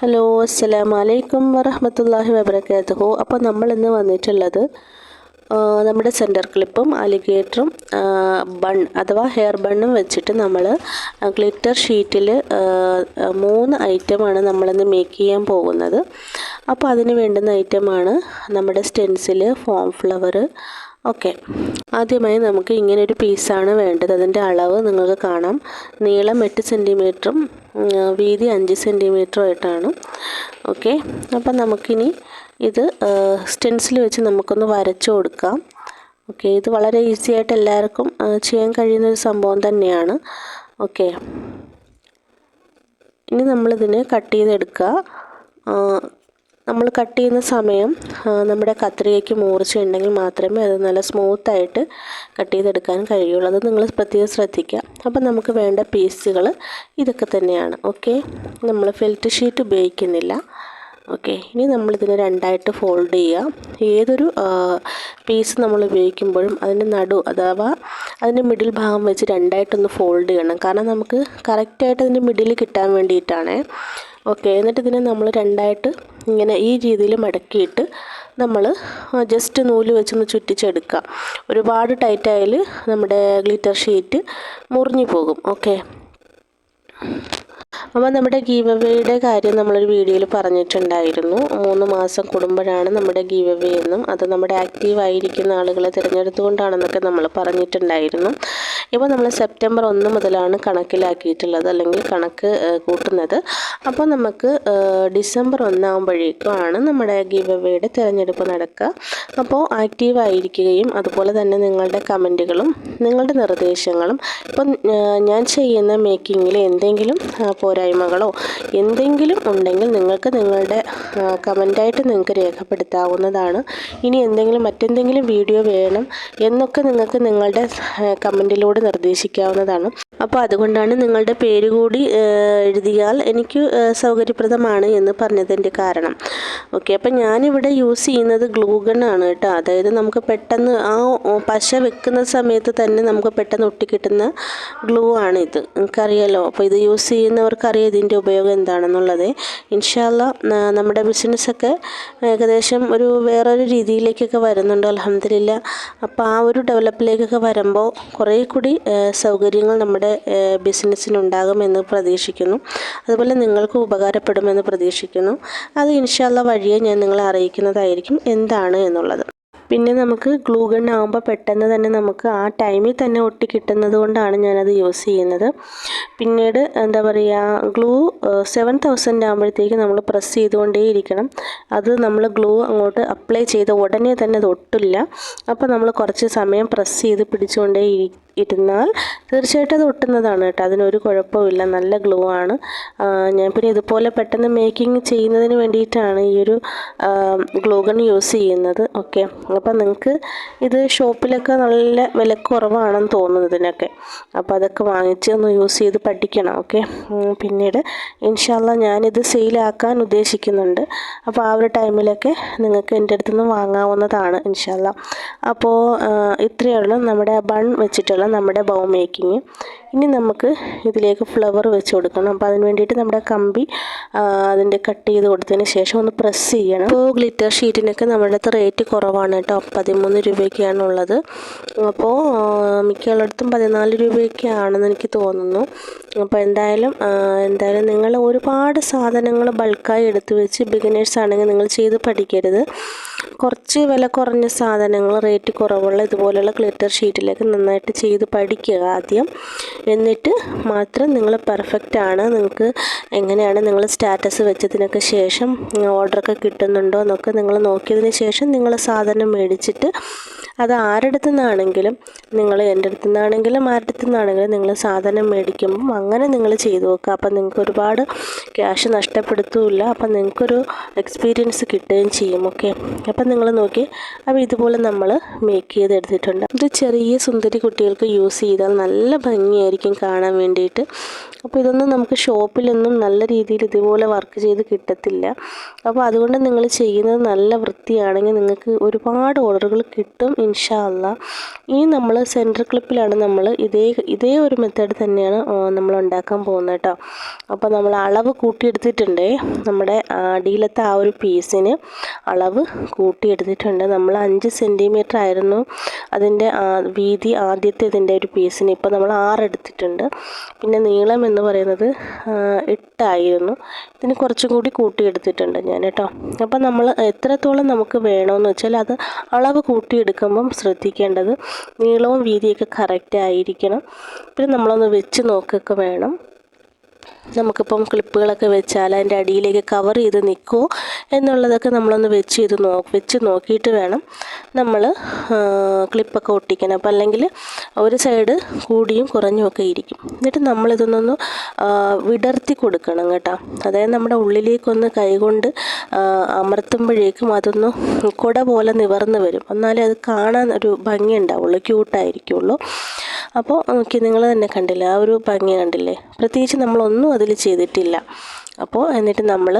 Hello അസ്സലാമു അലൈക്കും വറഹമത്തല്ലാഹി വബർക്കാത്തുഹു അപ്പോൾ നമ്മൾ ഇന്ന് വന്നിട്ടുള്ളത് നമ്മുടെ സെന്റർ ക്ലിപ്പും അലിഗേറ്ററും ബൺ അഥവാ ഹെയർ ബണ്ണും വെച്ചിട്ട് നമ്മൾ ഗ്ലിറ്റർ ഷീറ്റിൽ മൂന്ന് ഐറ്റമാണ് നമ്മളിന്ന് മേക്ക് ചെയ്യാൻ പോകുന്നത്. അപ്പോൾ അതിന് വേണ്ടുന്ന ഐറ്റമാണ് നമ്മുടെ സ്റ്റെൻസിൽ ഫോം ഫ്ലവർ ഓക്കെ ആദ്യമായി നമുക്ക് ഇങ്ങനെ ഒരു പീസാണ് വേണ്ടത്. അതിന്റെ അളവ് നിങ്ങൾക്ക് കാണാം. നീളം എട്ട് സെന്റിമീറ്ററും വീതി അഞ്ച് സെന്റിമീറ്ററും ആയിട്ടാണ്. ഓക്കെ അപ്പം നമുക്കിനി ഇത് സ്റ്റെൻസിൽ വെച്ച് നമുക്കൊന്ന് വരച്ചു കൊടുക്കാം. ഓക്കെ ഇത് വളരെ ഈസി ആയിട്ട് എല്ലാവർക്കും ചെയ്യാൻ കഴിയുന്ന ഒരു സംഭവം തന്നെയാണ്. ഓക്കെ ഇനി നമ്മളിതിനെ കട്ട് ചെയ്തെടുക്കുക. നമ്മൾ കട്ട് ചെയ്യുന്ന സമയം നമ്മുടെ കത്രികയ്ക്ക് മൂർച്ച ഉണ്ടെങ്കിൽ മാത്രമേ അത് നല്ല സ്മൂത്തായിട്ട് കട്ട് ചെയ്തെടുക്കാൻ കഴിയുള്ളൂ. അത് നിങ്ങൾ പ്രത്യേകം ശ്രദ്ധിക്കുക. അപ്പം നമുക്ക് വേണ്ട പീസുകൾ ഇതൊക്കെ തന്നെയാണ്. ഓക്കെ നമ്മൾ ഫെൽറ്റ് ഷീറ്റ് ഉപയോഗിക്കുന്നില്ല. ഓക്കെ ഇനി നമ്മളിതിനെ രണ്ടായിട്ട് ഫോൾഡ് ചെയ്യുക. ഏതൊരു പീസ് നമ്മൾ ഉപയോഗിക്കുമ്പോഴും അതിന്റെ നടു അഥവാ അതിന്റെ മിഡിൽ ഭാഗം വെച്ച് രണ്ടായിട്ടൊന്ന് ഫോൾഡ് ചെയ്യണം. കാരണം നമുക്ക് കറക്റ്റായിട്ട് അതിന്റെ മിഡിൽ കിട്ടാൻ വേണ്ടിയിട്ടാണ് ഓക്കെ എന്നിട്ട് ഇതിനെ നമ്മൾ രണ്ടായിട്ട് ഇങ്ങനെ ഈ രീതിയിൽ മടക്കിയിട്ട് നമ്മൾ ജസ്റ്റ് നൂൽ വെച്ചൊന്ന് ചുറ്റിച്ചെടുക്കുക ഒരുപാട് ടൈറ്റായാൽ നമ്മുടെ ഗ്ലിറ്റർ ഷീറ്റ് മുറിഞ്ഞു പോകും. ഓക്കെ. അപ്പോൾ നമ്മുടെ ഗീവ് അവേയുടെ കാര്യം നമ്മളൊരു വീഡിയോയിൽ പറഞ്ഞിട്ടുണ്ടായിരുന്നു. മൂന്ന് മാസം കൂടുമ്പോഴാണ് നമ്മുടെ ഗീവ് അവേ എന്നും അത് നമ്മുടെ ആക്റ്റീവ് ആയിരിക്കുന്ന ആളുകളെ തിരഞ്ഞെടുത്തുകൊണ്ടാണെന്നൊക്കെ നമ്മൾ പറഞ്ഞിട്ടുണ്ടായിരുന്നു. ഇപ്പോൾ നമ്മൾ സെപ്റ്റംബർ ഒന്ന് മുതലാണ് കണക്കിലാക്കിയിട്ടുള്ളത് അല്ലെങ്കിൽ കണക്ക് കൂട്ടുന്നത്. അപ്പോൾ നമുക്ക് ഡിസംബർ ഒന്നാകുമ്പോഴേക്കുമാണ് നമ്മുടെ ഗീവ് അവയുടെ തിരഞ്ഞെടുപ്പ് നടക്കുക അപ്പോൾ ആക്റ്റീവ് ആയിരിക്കുകയും അതുപോലെ തന്നെ നിങ്ങളുടെ കമന്റുകളും നിങ്ങളുടെ നിർദ്ദേശങ്ങളും ഇപ്പം ഞാൻ ചെയ്യുന്ന മേക്കിങ്ങിൽ എന്തെങ്കിലും പോരായ്മകളോ എന്തെങ്കിലും ഉണ്ടെങ്കിൽ നിങ്ങൾക്ക് നിങ്ങളുടെ കമന്റായിട്ട് നിങ്ങൾക്ക് രേഖപ്പെടുത്താവുന്നതാണ്. ഇനി എന്തെങ്കിലും മറ്റെന്തെങ്കിലും വീഡിയോ വേണം എന്നൊക്കെ നിങ്ങൾക്ക് നിങ്ങളുടെ കമന്റിലൂടെ നിർദ്ദേശിക്കാവുന്നതാണ്. അപ്പോൾ അതുകൊണ്ടാണ് നിങ്ങളുടെ പേര് കൂടി എഴുതിയാൽ എനിക്ക് സൗകര്യപ്രദമാണ് എന്ന് പറഞ്ഞതിന്റെ കാരണം. ഓക്കെ അപ്പം ഞാനിവിടെ യൂസ് ചെയ്യുന്നത് ഗ്ലൂഗൺ ആണ് കേട്ടോ. അതായത് നമുക്ക് പെട്ടെന്ന് ആ പശ വെക്കുന്ന സമയത്ത് തന്നെ നമുക്ക് പെട്ടെന്ന് ഒട്ടിക്കിട്ടുന്ന ഗ്ലൂ ആണ് ഇത്. നിങ്ങൾക്കറിയാലോ? അപ്പോൾ ഇത് യൂസ് ചെയ്യുന്നവർക്കറിയാം ഇതിന്റെ ഉപയോഗം എന്താണെന്നുള്ളത്. ഇൻഷാല്ല നമ്മുടെ ബിസിനസ്സൊക്കെ ഏകദേശം ഒരു വേറൊരു രീതിയിലേക്കൊക്കെ വരുന്നുണ്ട് അലഹമില്ല അപ്പോൾ ആ ഒരു ഡെവലപ്പിലേക്കൊക്കെ വരുമ്പോൾ കുറേ കൂടി സൗകര്യങ്ങൾ നമ്മുടെ ഏഹ്, ബിസിനസ്സിനുണ്ടാകുമെന്ന് പ്രതീക്ഷിക്കുന്നു. അതുപോലെ നിങ്ങൾക്കും ഉപകാരപ്പെടുമെന്ന് പ്രതീക്ഷിക്കുന്നു. അത് ഇൻഷാല്ല വഴിയെ ഞാൻ നിങ്ങളെ അറിയിക്കുന്നതായിരിക്കും എന്താണ് എന്നുള്ളത്. പിന്നെ നമുക്ക് ഗ്ലൂ ഗൺ ആകുമ്പോൾ പെട്ടെന്ന് തന്നെ നമുക്ക് ആ ടൈമിൽ തന്നെ ഒട്ടി കിട്ടുന്നത് കൊണ്ടാണ് ഞാനത് യൂസ് ചെയ്യുന്നത്. പിന്നീട് എന്താ പറയുക ഗ്ലൂ സെവൻ തൗസൻഡ് ആകുമ്പോഴത്തേക്ക് നമ്മൾ പ്രസ് ചെയ്തുകൊണ്ടേയിരിക്കണം അത് നമ്മൾ ഗ്ലൂ അങ്ങോട്ട് അപ്ലൈ ചെയ്ത ഉടനെ തന്നെ അത് ഒട്ടില്ല. അപ്പോൾ നമ്മൾ കുറച്ച് സമയം പ്രസ് ചെയ്ത് പിടിച്ചുകൊണ്ടേ ഇരുന്നാൽ തീർച്ചയായിട്ടും അത് ഒട്ടുന്നതാണ് കേട്ടോ. അതിനൊരു കുഴപ്പമില്ല നല്ല ഗ്ലൂ ആണ്. ഞാൻ പിന്നെ ഇതുപോലെ പെട്ടെന്ന് മേക്കിംഗ് ചെയ്യുന്നതിന് വേണ്ടിയിട്ടാണ് ഈ ഒരു ഗ്ലൂ ഗൺ യൂസ് ചെയ്യുന്നത്. ഓക്കെ. അപ്പം നിങ്ങൾക്ക് ഇത് ഷോപ്പിലൊക്കെ നല്ല വിലക്കുറവാണെന്ന് തോന്നുന്നു ഇതിനൊക്കെ. അപ്പോൾ അതൊക്കെ വാങ്ങിച്ച് ഒന്ന് യൂസ് ചെയ്ത് പഠിക്കണം. ഓക്കെ. പിന്നീട് ഇൻഷാല്ല ഞാനിത് സെയിലാക്കാൻ ഉദ്ദേശിക്കുന്നുണ്ട്. അപ്പോൾ ആ ഒരു ടൈമിലൊക്കെ നിങ്ങൾക്ക് എന്റെ അടുത്ത് നിന്ന് വാങ്ങാവുന്നതാണ് ഇൻഷാല്ല അപ്പോൾ ഇത്രയേ ഉള്ളൂ. നമ്മുടെ ബൺ വെച്ചിട്ടുള്ള നമ്മുടെ ബൗ മേക്കിങ് ഇനി നമുക്ക് ഇതിലേക്ക് ഫ്ലവർ വെച്ച് കൊടുക്കണം. അപ്പോൾ അതിന് വേണ്ടിയിട്ട് നമ്മുടെ കമ്പി അതിന്റെ കട്ട് ചെയ്ത് കൊടുത്തതിന് ശേഷം ഒന്ന് പ്രസ് ചെയ്യണം. അപ്പോൾ ഗ്ലിറ്റർ ഷീറ്റിനൊക്കെ നമ്മുടെ അടുത്ത് റേറ്റ് കുറവാണ് കേട്ടോ. പതിമൂന്ന് രൂപയൊക്കെയാണ് ഉള്ളത് അപ്പോൾ ആ, മിക്കുള്ളിടത്തും പതിനാല് രൂപയൊക്കെ ആണെന്ന് എനിക്ക് തോന്നുന്നു. അപ്പോൾ എന്തായാലും എന്തായാലും നിങ്ങൾ ഒരുപാട് സാധനങ്ങൾ ബൾക്കായി എടുത്തു വെച്ച് ബിഗിനേഴ്സ് ആണെങ്കിൽ നിങ്ങൾ ചെയ്ത് പഠിക്കരുത്. കുറച്ച് വില കുറഞ്ഞ സാധനങ്ങൾ റേറ്റ് കുറവുള്ള ഇതുപോലെയുള്ള ഗ്ലിറ്റർ ഷീറ്റിലേക്ക് നന്നായിട്ട് ചെയ്ത് പഠിക്കുക ആദ്യം. എന്നിട്ട് മാത്രം നിങ്ങൾ പെർഫെക്റ്റ് ആണ്. നിങ്ങൾക്ക് എങ്ങനെയാണ് നിങ്ങൾ സ്റ്റാറ്റസ് വെച്ചതിനൊക്കെ ശേഷം ഓർഡറൊക്കെ കിട്ടുന്നുണ്ടോ എന്നൊക്കെ നിങ്ങൾ നോക്കിയതിന് ശേഷം നിങ്ങൾ സാധനം മേടിച്ചിട്ട് അത് ആരുടെ നിന്നാണെങ്കിലും നിങ്ങൾ എന്റെ അടുത്തു നിന്നാണെങ്കിലും ആരുടെ നിന്നാണെങ്കിലും നിങ്ങൾ സാധനം മേടിക്കുമ്പം അങ്ങനെ നിങ്ങൾ ചെയ്തു നോക്കുക. അപ്പം നിങ്ങൾക്ക് ഒരുപാട് ക്യാഷ് നഷ്ടപ്പെടുത്തുമില്ല അപ്പം നിങ്ങൾക്കൊരു എക്സ്പീരിയൻസ് കിട്ടുകയും ചെയ്യും. ഓക്കെ? അപ്പം നിങ്ങൾ നോക്കി. അപ്പോൾ ഇതുപോലെ നമ്മൾ മേക്ക് ചെയ്തെടുത്തിട്ടുണ്ട് ഇത് ചെറിയ സുന്ദരി കുട്ടികൾക്ക് യൂസ് ചെയ്താൽ നല്ല ഭംഗിയായിരിക്കും കാണാൻ വേണ്ടിയിട്ട്. അപ്പോൾ ഇതൊന്നും നമുക്ക് ഷോപ്പിലൊന്നും നല്ല രീതിയിൽ ഇതുപോലെ വർക്ക് ചെയ്ത് കിട്ടത്തില്ല. അപ്പോൾ അതുകൊണ്ട് നിങ്ങൾ ചെയ്യുന്നത് നല്ല വൃത്തിയാണെങ്കിൽ നിങ്ങൾക്ക് ഒരുപാട് ഓർഡറുകൾ കിട്ടും. ഇൻഷാ അല്ല ഇനി നമ്മൾ സെന്റർ ക്ലിപ്പിലാണ് നമ്മൾ ഇതേ ഇതേ ഒരു മെത്തേഡ് തന്നെയാണ് നമ്മൾ ഉണ്ടാക്കാൻ പോകുന്നത് കേട്ടോ. അപ്പോൾ നമ്മൾ അളവ് കൂട്ടിയെടുത്തിട്ടുണ്ട്. നമ്മുടെ അടിയിലത്തെ ആ ഒരു പീസിന് അളവ് കൂട്ടിയെടുത്തിട്ടുണ്ട്. നമ്മൾ അഞ്ച് സെന്റിമീറ്റർ ആയിരുന്നു അതിന്റെ വീതി ആദ്യത്തെ ഇതിന്റെ ഒരു പീസിന് ഇപ്പോൾ നമ്മൾ ആറ് എടുത്തിട്ടുണ്ട്. പിന്നെ നീളം എന്ന് പറയുന്നത് എട്ടായിരുന്നു. ഇതിന് കുറച്ചും കൂടി കൂട്ടിയെടുത്തിട്ടുണ്ട് ഞാൻ കേട്ടോ. അപ്പോൾ നമ്മൾ എത്രത്തോളം നമുക്ക് വേണമെന്ന് വെച്ചാൽ അത് അളവ് കൂട്ടിയെടുക്കുമ്പം ശ്രദ്ധിക്കേണ്ടത് നീളവും വീതിയൊക്കെ കറക്റ്റ് ആയിരിക്കണം. പിന്നെ നമ്മളൊന്ന് വെച്ച് നോക്കുകയൊക്കെ വേണം. നമുക്കിപ്പം ക്ലിപ്പുകളൊക്കെ വെച്ചാൽ അതിന്റെ അടിയിലേക്ക് കവർ ചെയ്ത് നിൽക്കുമോ എന്നുള്ളതൊക്കെ നമ്മളൊന്ന് വെച്ച് ചെയ്ത് നോ വെച്ച് നോക്കിയിട്ട് വേണം നമ്മൾ ക്ലിപ്പൊക്കെ ഒട്ടിക്കണം അപ്പം അല്ലെങ്കിൽ ഒരു സൈഡ് കൂടിയും കുറഞ്ഞും ഒക്കെ ഇരിക്കും. എന്നിട്ട് നമ്മളിതൊന്നൊന്ന് വിടർത്തി കൊടുക്കണം കേട്ടോ. അതായത് നമ്മുടെ ഉള്ളിലേക്കൊന്ന് കൈകൊണ്ട് അമർത്തുമ്പോഴേക്കും അതൊന്ന് കുട പോലെ നിവർന്ന് വരും. എന്നാലേ അത് കാണാൻ ഒരു ഭംഗി ഉണ്ടാവുള്ളൂ. ക്യൂട്ടായിരിക്കുള്ളൂ അപ്പോൾ നോക്കി നിങ്ങൾ തന്നെ കണ്ടില്ലേ? ആ ഒരു ഭംഗി കണ്ടില്ലേ? പ്രത്യേകിച്ച് നമ്മളൊന്നും അതിൽ ചെയ്തിട്ടില്ല. അപ്പോൾ എന്നിട്ട് നമ്മൾ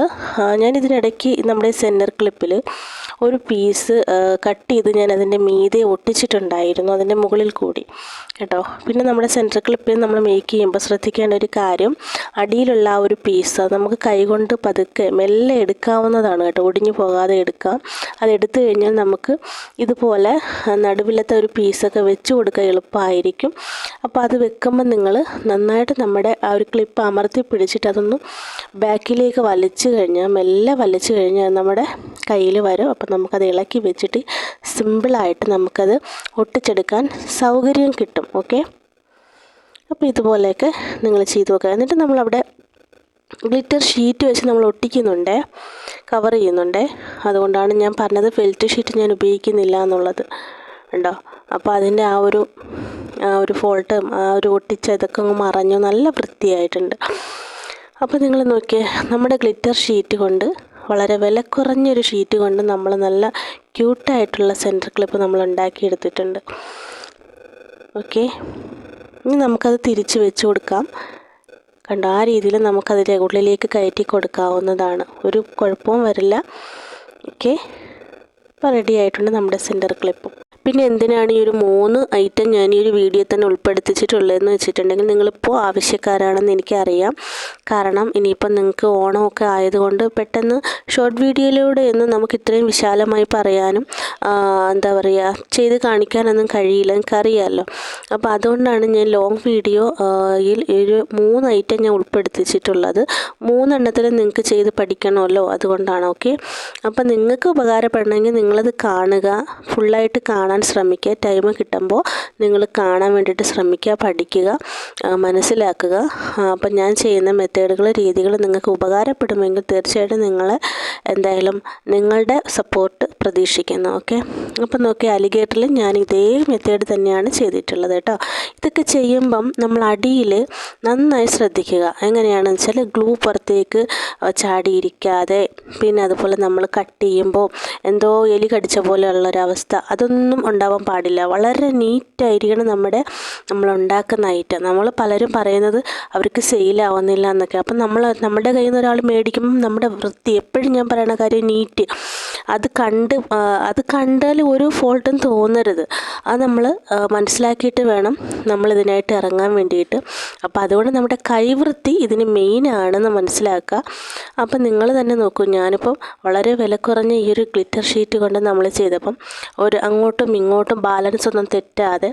ഞാൻ ഇതിനിടയ്ക്ക് നമ്മുടെ സെന്റർ ക്ലിപ്പിൽ ഒരു പീസ് കട്ട് ചെയ്ത് ഞാൻ അതിന്റെ മീതെ ഒട്ടിച്ചിട്ടുണ്ടായിരുന്നു അതിന്റെ മുകളിൽ കൂടി. കേട്ടോ? പിന്നെ നമ്മുടെ സെന്റർ ക്ലിപ്പിൽ നമ്മൾ മേക്ക് ചെയ്യുമ്പോൾ ശ്രദ്ധിക്കേണ്ട ഒരു കാര്യം അടിയിലുള്ള ആ ഒരു പീസ് നമുക്ക് കൈകൊണ്ട് പതുക്കെ മെല്ലെ എടുക്കാവുന്നതാണ് കേട്ടോ. ഒടിഞ്ഞു പോകാതെ എടുക്കാം. അതെടുത്തു കഴിഞ്ഞാൽ നമുക്ക് ഇതുപോലെ നടുവിലത്തെ ഒരു പീസൊക്കെ വെച്ച് കൊടുക്കാൻ എളുപ്പമായിരിക്കും. അപ്പോൾ അത് വെക്കുമ്പോൾ നിങ്ങൾ നന്നായിട്ട് നമ്മുടെ ആ ഒരു ക്ലിപ്പ് അമർത്തി പിടിച്ചിട്ട് അതൊന്ന് ബാക്കിലേക്ക് വലിച്ചു കഴിഞ്ഞാൽ മെല്ലെ വലിച്ചു കഴിഞ്ഞാൽ നമ്മുടെ കയ്യിൽ വരും. അപ്പം നമുക്കത് ഇളക്കി വെച്ചിട്ട് സിമ്പിളായിട്ട് നമുക്കത് ഒട്ടിച്ചെടുക്കാൻ സൗകര്യം കിട്ടും. ഓക്കെ? അപ്പോൾ ഇതുപോലെയൊക്കെ നിങ്ങൾ ചെയ്തു നോക്കുക. എന്നിട്ട് നമ്മളവിടെ ഗ്ലിറ്റർ ഷീറ്റ് വെച്ച് നമ്മൾ ഒട്ടിക്കുന്നുണ്ട്. കവർ ചെയ്യുന്നുണ്ട്. അതുകൊണ്ടാണ് ഞാൻ പറഞ്ഞത് ഫെൽറ്റ് ഷീറ്റ് ഞാൻ ഉപയോഗിക്കുന്നില്ല എന്നുള്ളത്. ഉണ്ടോ അപ്പോൾ അതിന്റെ ആ ഒരു ആ ഒരു ഫോൾട്ടും ആ ഒരു ഒട്ടിച്ച ഇതൊക്കെ അങ്ങ് മറഞ്ഞു. നല്ല വൃത്തിയായിട്ടുണ്ട്. അപ്പോൾ നിങ്ങൾ നോക്കിയേ നമ്മുടെ ഗ്ലിറ്റർ ഷീറ്റ് കൊണ്ട് വളരെ വില കുറഞ്ഞൊരു ഷീറ്റ് കൊണ്ട് നമ്മൾ നല്ല ക്യൂട്ടായിട്ടുള്ള സെന്റർ ക്ലിപ്പ് നമ്മൾ ഉണ്ടാക്കിയെടുത്തിട്ടുണ്ട് ഓക്കെ ഇനി നമുക്കത് തിരിച്ച് വെച്ച് കൊടുക്കാം. കണ്ടോ? ആ രീതിയിൽ നമുക്കതിന്റെ ഉള്ളിലേക്ക് കയറ്റി കൊടുക്കാവുന്നതാണ്. ഒരു കുഴപ്പവും വരില്ല. ഓക്കെ ഇപ്പോൾ റെഡി ആയിട്ടുണ്ട് നമ്മുടെ സെന്റർ ക്ലിപ്പും പിന്നെ എന്തിനാണ് ഈ ഒരു മൂന്ന് ഐറ്റം ഞാൻ ഈ ഒരു വീഡിയോ തന്നെ ഉൾപ്പെടുത്തിച്ചിട്ടുള്ളതെന്ന് വെച്ചിട്ടുണ്ടെങ്കിൽ നിങ്ങളിപ്പോൾ ആവശ്യക്കാരാണെന്ന് എനിക്കറിയാം. കാരണം ഇനിയിപ്പം നിങ്ങൾക്ക് ഓണമൊക്കെ ആയതുകൊണ്ട് പെട്ടെന്ന് ഷോർട്ട് വീഡിയോയിലൂടെ ഒന്നും നമുക്ക് ഇത്രയും വിശാലമായി പറയാനും എന്താ പറയുക ചെയ്ത് കാണിക്കാനൊന്നും കഴിയില്ല. എനിക്കറിയാമല്ലോ അപ്പോൾ അതുകൊണ്ടാണ് ഞാൻ ലോങ് വീഡിയോയിൽ ഒരു മൂന്ന് ഐറ്റം ഞാൻ ഉൾപ്പെടുത്തിച്ചിട്ടുള്ളത്. മൂന്നെണ്ണത്തിൽ നിങ്ങൾക്ക് ചെയ്ത് പഠിക്കണമല്ലോ അതുകൊണ്ടാണ് ഓക്കെ അപ്പോൾ നിങ്ങൾക്ക് ഉപകാരപ്പെടണമെങ്കിൽ നിങ്ങളത് കാണുക. ഫുള്ളായിട്ട് കാണാൻ ശ്രമിക്കുക. ടൈം കിട്ടുമ്പോൾ നിങ്ങൾ കാണാൻ വേണ്ടിയിട്ട് ശ്രമിക്കുക പഠിക്കുക മനസ്സിലാക്കുക. അപ്പം ഞാൻ ചെയ്യുന്ന മെത്തേഡുകൾ രീതികൾ നിങ്ങൾക്ക് ഉപകാരപ്പെടുമെങ്കിൽ തീർച്ചയായിട്ടും നിങ്ങൾ എന്തായാലും നിങ്ങളുടെ സപ്പോർട്ട് പ്രതീക്ഷിക്കുന്നു. ഓക്കെ അപ്പം നോക്കി അലിഗേറ്ററിൽ ഞാൻ ഇതേ മെത്തേഡ് തന്നെയാണ് ചെയ്തിട്ടുള്ളത് കേട്ടോ. ഇതൊക്കെ ചെയ്യുമ്പം നമ്മൾ അടിയിൽ നന്നായി ശ്രദ്ധിക്കുക. എങ്ങനെയാണെന്ന് വെച്ചാൽ ഗ്ലൂ പുറത്തേക്ക് ചാടിയിരിക്കാതെ പിന്നെ അതുപോലെ നമ്മൾ കട്ട് ചെയ്യുമ്പോൾ എന്തോ എലി കടിച്ച പോലെയുള്ളൊരവസ്ഥ അതൊന്നും ഉണ്ടാവാൻ പാടില്ല. വളരെ നീറ്റായിരിക്കണം നമ്മുടെ നമ്മൾ ഉണ്ടാക്കുന്ന ഐറ്റം നമ്മൾ പലരും പറയുന്നത് അവർക്ക് സെയിലാവുന്നില്ല എന്നൊക്കെ. അപ്പം നമ്മൾ നമ്മുടെ കയ്യിൽ നിന്ന് ഒരാൾ മേടിക്കുമ്പം നമ്മുടെ വൃത്തി എപ്പോഴും ഞാൻ പറയുന്ന കാര്യം നീറ്റ് അത് കണ്ട് അത് കണ്ടാൽ ഒരു ഫോൾട്ടും തോന്നരുത്. അത് നമ്മൾ മനസ്സിലാക്കിയിട്ട് വേണം നമ്മൾ ഇതിനായിട്ട് ഇറങ്ങാൻ വേണ്ടിയിട്ട്. അപ്പോൾ അതുകൊണ്ട് നമ്മുടെ കൈവൃത്തി ഇതിന് മെയിനാണെന്ന് മനസ്സിലാക്കുക. അപ്പം നിങ്ങൾ തന്നെ നോക്കൂ. ഞാനിപ്പം വളരെ വില കുറഞ്ഞ ഈ ഒരു ഗ്ലിറ്റർ ഷീറ്റ് കൊണ്ട് നമ്മൾ ചെയ്തപ്പം ഒരു അങ്ങോട്ടും ഇങ്ങോട്ടും ബാലൻസ് ഒന്നും തെറ്റാതെ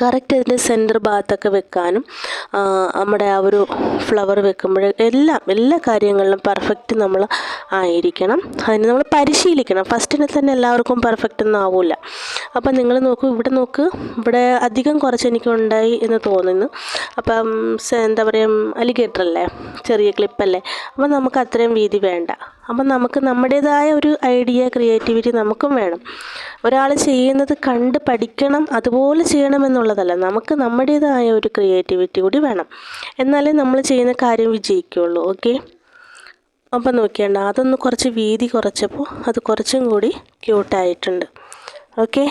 കറക്റ്റ് ഇതിന്റെ സെന്റർ ഭാഗത്തൊക്കെ വെക്കാനും നമ്മുടെ ആ ഒരു ഫ്ലവർ വെക്കുമ്പോൾ എല്ലാം എല്ലാ കാര്യങ്ങളിലും പെർഫെക്റ്റ് നമ്മൾ ആയിരിക്കണം. അതിന് നമ്മൾ പരിശീലിക്കണം. ഫസ്റ്റിനെ തന്നെ എല്ലാവർക്കും പെർഫെക്റ്റ് ഒന്നും ആവില്ല അപ്പം നിങ്ങൾ നോക്കൂ ഇവിടെ നോക്ക് ഇവിടെ അധികം കുറച്ച് എനിക്ക് ഉണ്ടായി എന്ന് തോന്നുന്നു. അപ്പം എന്താ പറയുക അലിഗേറ്റർ അല്ലേ? ചെറിയ ക്ലിപ്പല്ലേ അപ്പം നമുക്ക് അത്രയും വീതി വേണ്ട. അപ്പം നമുക്ക് നമ്മുടേതായ ഒരു ഐഡിയ ക്രിയേറ്റിവിറ്റി നമുക്കും വേണം. ഒരാൾ ചെയ്യുന്നത് കണ്ട് പഠിക്കണം അതുപോലെ ചെയ്യണം എന്നുള്ളതല്ല. നമുക്ക് നമ്മുടേതായ ഒരു ക്രിയേറ്റിവിറ്റി കൂടി വേണം. എന്നാലേ നമ്മൾ ചെയ്യുന്ന കാര്യം വിജയിക്കുകയുള്ളൂ. ഓക്കെ? അപ്പം നോക്കിയണ്ട അതൊന്ന് കുറച്ച് വീതി കുറച്ചപ്പോൾ അത് കുറച്ചും കൂടി ക്യൂട്ടായിട്ടുണ്ട്. ഓക്കെ?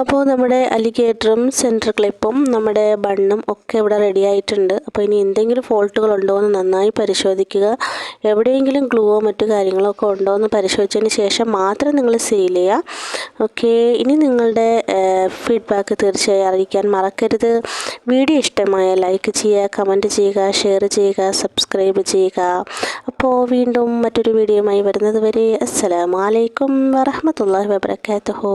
അപ്പോൾ നമ്മുടെ അലിഗേറ്ററും സെന്റർ ക്ലിപ്പും നമ്മുടെ ബണ്ണും ഒക്കെ ഇവിടെ റെഡി ആയിട്ടുണ്ട്. അപ്പോൾ ഇനി എന്തെങ്കിലും ഫോൾട്ടുകൾ ഉണ്ടോ എന്ന് നന്നായി പരിശോധിക്കുക. എവിടെയെങ്കിലും ഗ്ലൂവോ മറ്റു കാര്യങ്ങളോ ഒക്കെ ഉണ്ടോ എന്ന് പരിശോധിച്ചതിന് ശേഷം മാത്രം നിങ്ങൾ സീൽ ചെയ്യുക. ഓക്കെ ഇനി നിങ്ങളുടെ ഫീഡ്ബാക്ക് തീർച്ചയായും അറിയിക്കാൻ മറക്കരുത്. വീഡിയോ ഇഷ്ടമായ ലൈക്ക് ചെയ്യുക കമന്റ് ചെയ്യുക ഷെയർ ചെയ്യുക സബ്സ്ക്രൈബ് ചെയ്യുക. അപ്പോൾ വീണ്ടും മറ്റൊരു വീഡിയോയുമായി വരുന്നത് വരെ അസ്സലാമലൈക്കും വറഹമത്തല്ലാഹി വബർക്കാത്തുഹു